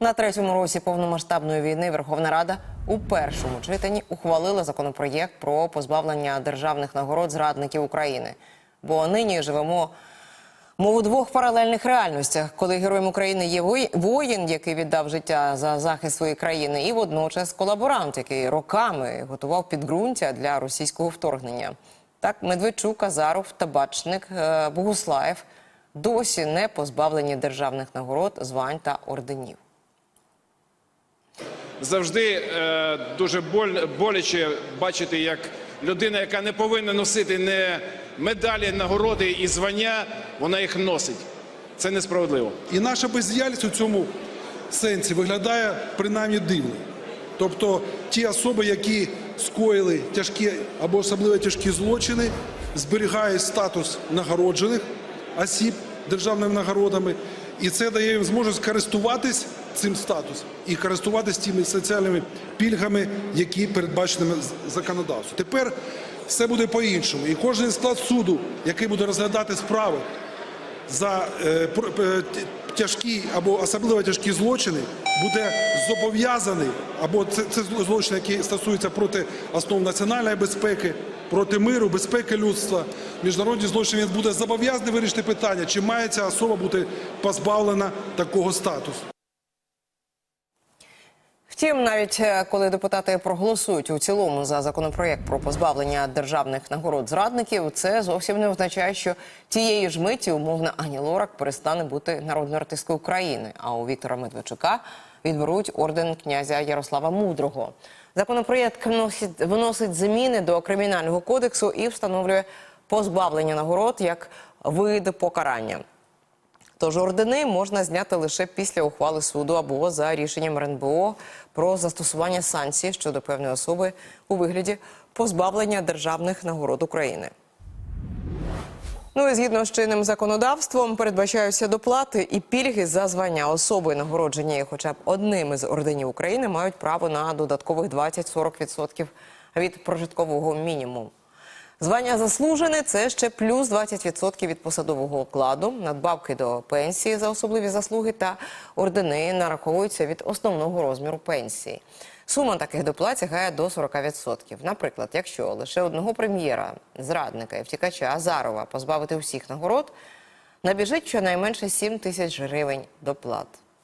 На третьому році повномасштабної війни Верховна Рада у першому читанні ухвалила законопроєкт про позбавлення державних нагород зрадників України. Бо нині живемо мов у двох паралельних реальностях, коли героєм України є воїн, який віддав життя за захист своєї країни, і водночас колаборант, який роками готував підґрунтя для російського вторгнення. Так, Медведчук, Азаров, Табачник, е, Богуслаєв досі не позбавлені державних нагород, звань та орденів. Завжди е, дуже боляче бачити, як людина, яка не повинна носити не медалі, нагороди і звання, вона їх носить. Це несправедливо. І наша бездіяльність у цьому сенсі виглядає принаймні дивно. Тобто ті особи, які скоїли тяжкі або особливо тяжкі злочини, зберігають статус нагороджених осіб державними нагородами, і це дає їм зможливість користуватись цим статусом і користуватись тими соціальними пільгами, які передбачені законодавством. Тепер все буде по-іншому. І кожен склад суду, який буде розглядати справи за е, е, тяжкі або особливо тяжкі злочини буде зобов'язаний, або це, це злочини, які стосуються проти основ національної безпеки, проти миру, безпеки людства, міжнародні злочини, він буде зобов'язаний вирішити питання, чи має ця особа бути позбавлена такого статусу. Втім, навіть е, коли депутати проголосують у цілому за законопроєкт про позбавлення державних нагород зрадників, це зовсім не означає, що тієї ж миті умовна Ані Лорак перестане бути народною артисткою України. А у Віктора Медведчука відберуть орден князя Ярослава Мудрого. Законопроєкт вносить, вносить зміни до кримінального кодексу і встановлює позбавлення нагород як вид покарання. Тож ордени можна зняти лише після ухвали суду або за рішенням РНБО про застосування санкцій щодо певної особи у вигляді позбавлення державних нагород України. Ну і згідно з чинним законодавством передбачаються доплати і пільги за звання особи, нагороджені хоча б одним із орденів України, мають право на додаткових 20-40% від прожиткового мінімуму. Звання заслужене це ще плюс 20% від посадового окладу, надбавки до пенсії за особливі заслуги та ордени нараховуються від основного розміру пенсії. Сума таких доплат сягає до 40%. Наприклад, якщо лише одного прем'єра, зрадника і втікача Азарова позбавити усіх нагород, набіжить щонайменше 7 тисяч гривень доплат.